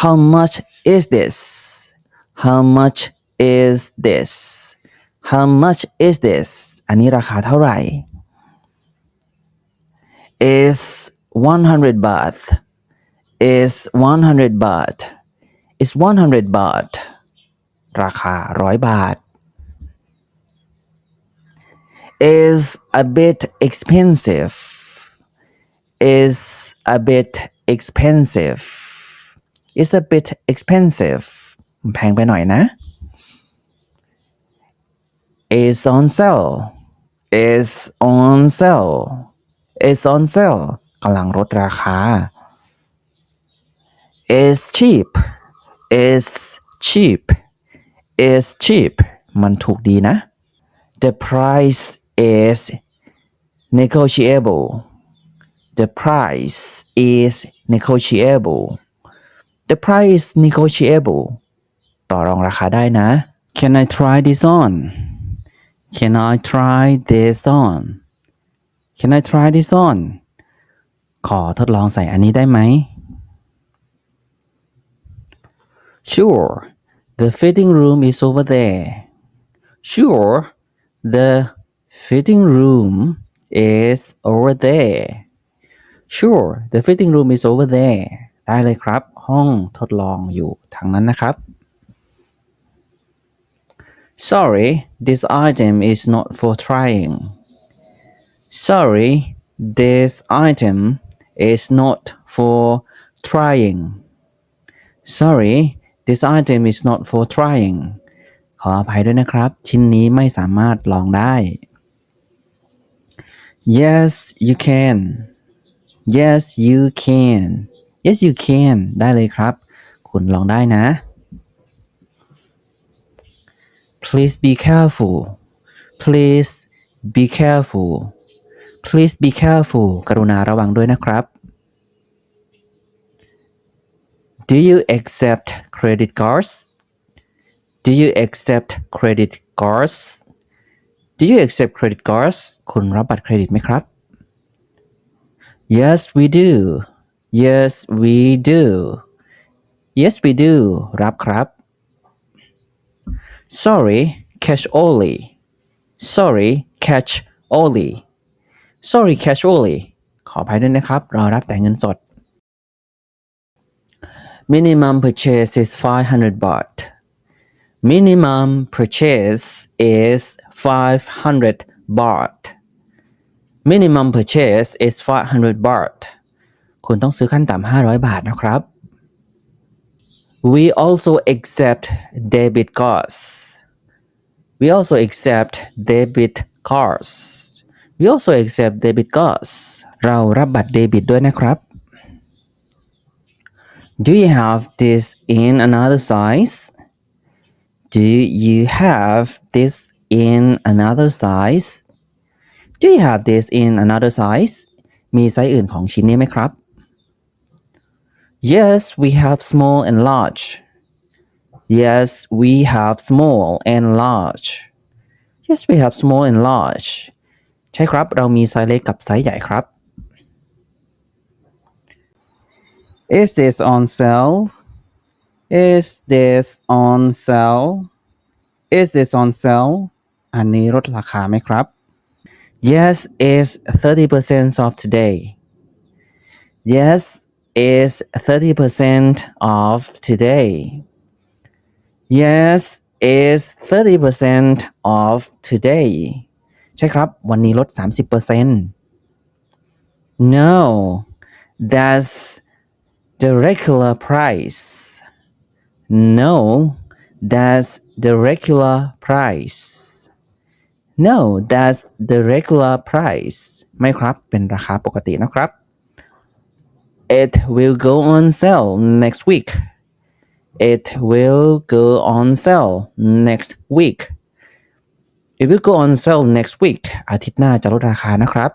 how much is this how much is this how much is this อันนี้ราคาเท่าไหร่ is 100 baht is 100 baht is 100 baht ราคาร้อยบาท is a bit expensive is a bit expensive It's a bit expensive แพงไปหน่อยนะ is on sale is on sale is on sale กำลังลดราคา is cheap is cheap is cheap มันถูกดีนะ the price is negotiable the price is negotiable the price is negotiable ต่อรองราคาได้นะ can I try this on can I try this on can I try this on ขอทดลองใส่อันนี้ได้ไหม Sure, the fitting room is over there. Sure, the fitting room is over there. Sure, the fitting room is over there. ได้เลยครับ ห้องทดลองอยู่ทางนั้นนะครับ Sorry, this item is not for trying. Sorry, this item is not for trying. Sorry, this item is not for trying. ขออภัยด้วยนะครับ ชิ้นนี้ไม่สามารถลองได้ Yes, you can. Yes, you can. Yes, you can. ได้เลยครับ คุณลองได้นะ Please be careful. Please be careful. Please be careful. กรุณาระวังด้วยนะครับ Do you accept credit cards? Do you accept credit cards? Do you accept credit cards? คุณรับบัตรเครดิตไหมครับ Yes, we do. Yes, we do. Yes, we do. รับครับ Sorry, cash only. Sorry, catch only. Sorry, cash only. ขออภัยด้วยนะครับ เรารับแต่เงินสด Minimum purchase is 500 baht. Minimum purchase is 500 baht. Minimum purchase is 500 baht. คุณต้องซื้อขั้นต่ำ500 บาทนะครับ We also accept debit cards. We also accept debit cards. We also accept debit cards. เรารับบัตรเดบิตด้วยนะครับ Do you have this in another size? Do you have this in another size? Do you have this in another size? มีไซส์อื่นของชิ้นนี้ไหมครับ Yes, we have small and large. Yes, we have small and large. Yes, we have small and large. ใช่ครับ เรามีไซส์เล็กกับไซส์ใหญ่ครับ Is this on sale? Is this on sale? Is this on sale? อันนี้ลดราคาไหมครับ Yes, it's 30% off today. Yes, it's 30% off today. Yes, it's 30% off today. ใช่ครับ วันนี้ลด 30% No, that's the regular price. No, that's the regular price. No, that's the regular price. ไม่ครับ เป็นราคาปกตินะครับ It will go on sale next week. It will go on sale next week. It will go on sale next week. อาทิตย์หน้าจะลดราคานะครับ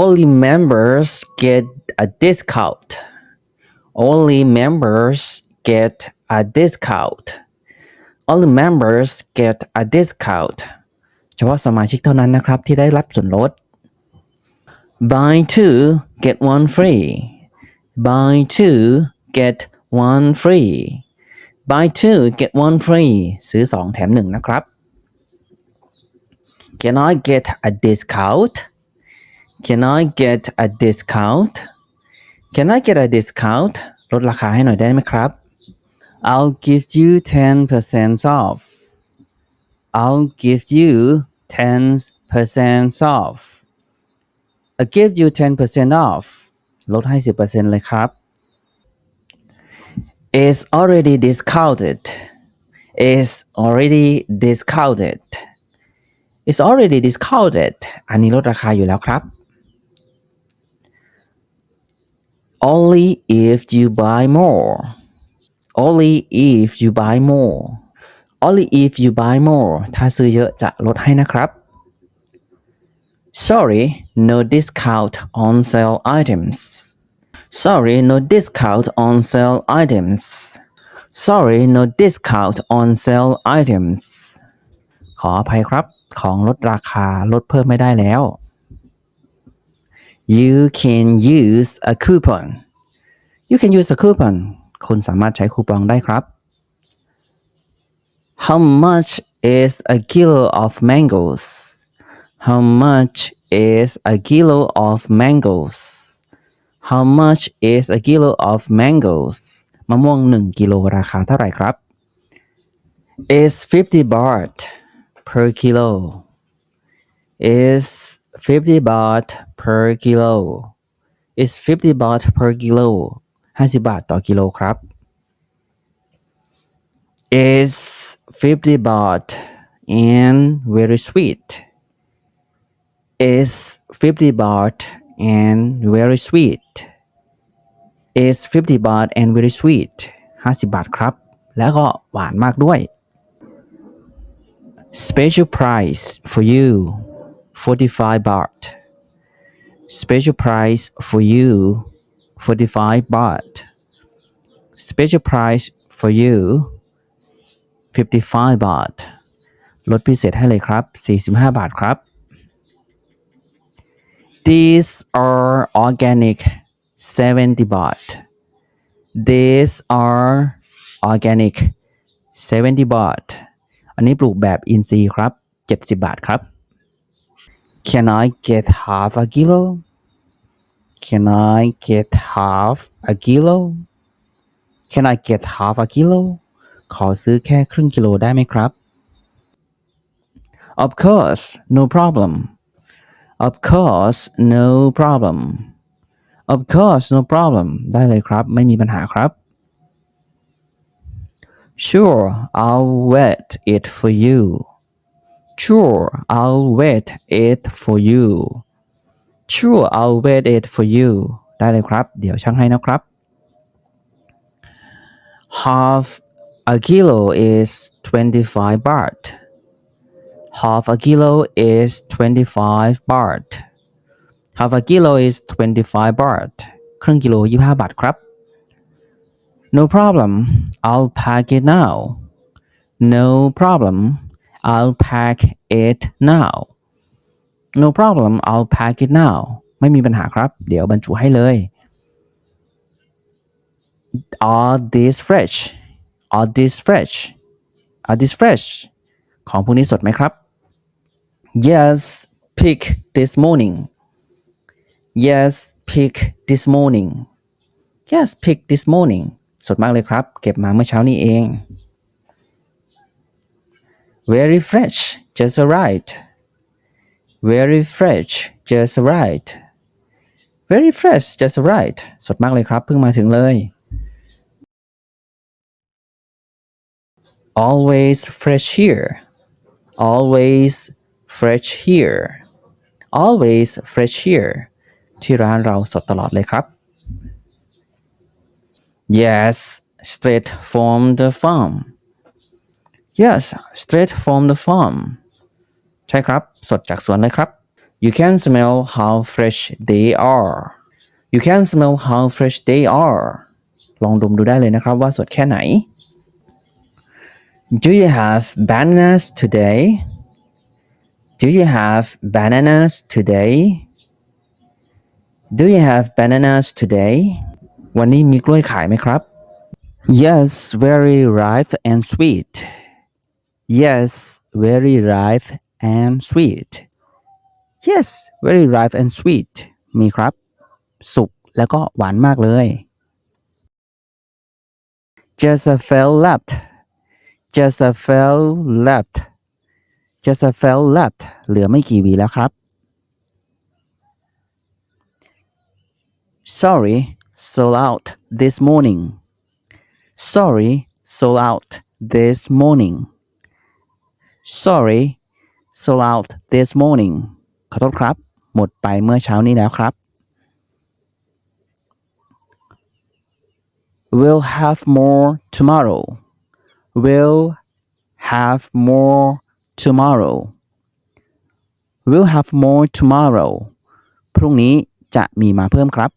Only members get a discount. Only members get a discount. Only members get a discount. เฉพาะสมาชิกเท่านั้นนะครับ ที่ได้รับส่วนลด Buy two, get one free. buy two get one free buy two get one free ซื้อสองแถมหนึ่งนะครับ Can I get a discount Can I get a discount Can I get a discount ลดราคาให้หน่อยได้ไหมครับ I'll give you 10% off I'll give you 10% off I'll give you 10% off ลดให้10%เลยครับ It's already discounted It's already discounted It's already discounted อันนี้ลดราคาอยู่แล้วครับ Only if you buy more Only if you buy more Only if you buy more ถ้าซื้อเยอะจะลดให้นะครับ Sorry no discount on sale items Sorry no discount on sale items Sorry no discount on sale items ขออภัยครับ ของลดราคาลดเพิ่มไม่ได้แล้ว You can use a coupon You can use a coupon คุณสามารถใช้คูปองได้ครับ How much is a kilo of mangoes How much is a kilo of mangoes How much is a kilo of mangoes มะม่วง 1 กิโลราคาเท่าไหร่ครับ Is 50 baht per kilo is 50 baht per kilo is 50 baht per kilo 50 บาทต่อกิโลครับ is 50 baht and very sweet is 50 baht and very sweet is 50 baht and very sweet 50 บาทครับ แล้วก็หวานมากด้วย special price for you 45 baht special price for you 45 baht special price for you 55 baht ลดพิเศษให้เลยครับ 45 บาทครับ These are organic 70 baht These are organic 70 baht อันนี้ปลูกแบบอินทรีย์ครับ 70 บาทครับ Can I get half a kilo Can I get half a kilo Can I get half a kilo ขอซื้อแค่ครึ่งกิโลได้ไหมครับ Of course no problem Of course no problem Of course no problem ได้เลยครับ ไม่มีปัญหาครับ Sure I'll wait it for you Sure I'll wait it for you Sure I'll wait it for you ได้เลยครับ เดี๋ยวช่างให้นะครับ Half a kilo is 25 baht. Half a kilo is 25 baht. Half a kilo is 25 baht. ครึ่งกิโล25 บาทครับ No problem. I'll pack it now. No problem. I'll pack it now. No problem. I'll pack it now. ไม่มีปัญหาครับ เดี๋ยวบรรจุให้เลย Are these fresh? Are these fresh? Are these fresh? ของพวกนี้สดไหมครับ Yes, pick this morning. Yes, pick this morning. Yes, pick this morning. สดมากเลยครับ เก็บมาเมื่อเช้านี้เอง Very fresh, just right. Very fresh, just right. Very fresh, just right. สดมากเลยครับ เพิ่งมาถึงเลย Always fresh here. Always fresh here. Always fresh here. ที่ร้านเราสดตลอดเลยครับ Yes, straight from the farm. Yes, straight from the farm. ใช่ครับ สดจากสวนเลยครับ You can smell how fresh they are. You can smell how fresh they are. ลองดมดูได้เลยนะครับว่าสดแค่ไหน Do you have bananas today? Do you have bananas today? Do you have bananas today? วันนี้มีกล้วยขายไหมครับ Yes very ripe and sweet Yes very ripe and sweet Yes very ripe and sweet มีครับ สุกแล้วก็หวานมากเลย Just a fell left Just a fell left Just a fell left เหลือไม่กี่วีแล้วครับ Sorry sold out this morning Sorry sold out this morning Sorry sold out this morning ขอโทษครับ หมดไปเมื่อเช้านี้แล้วครับ We'll have more tomorrow We'll have more tomorrow We'll have more tomorrow พรุ่งนี้จะมีมาเพิ่มครับ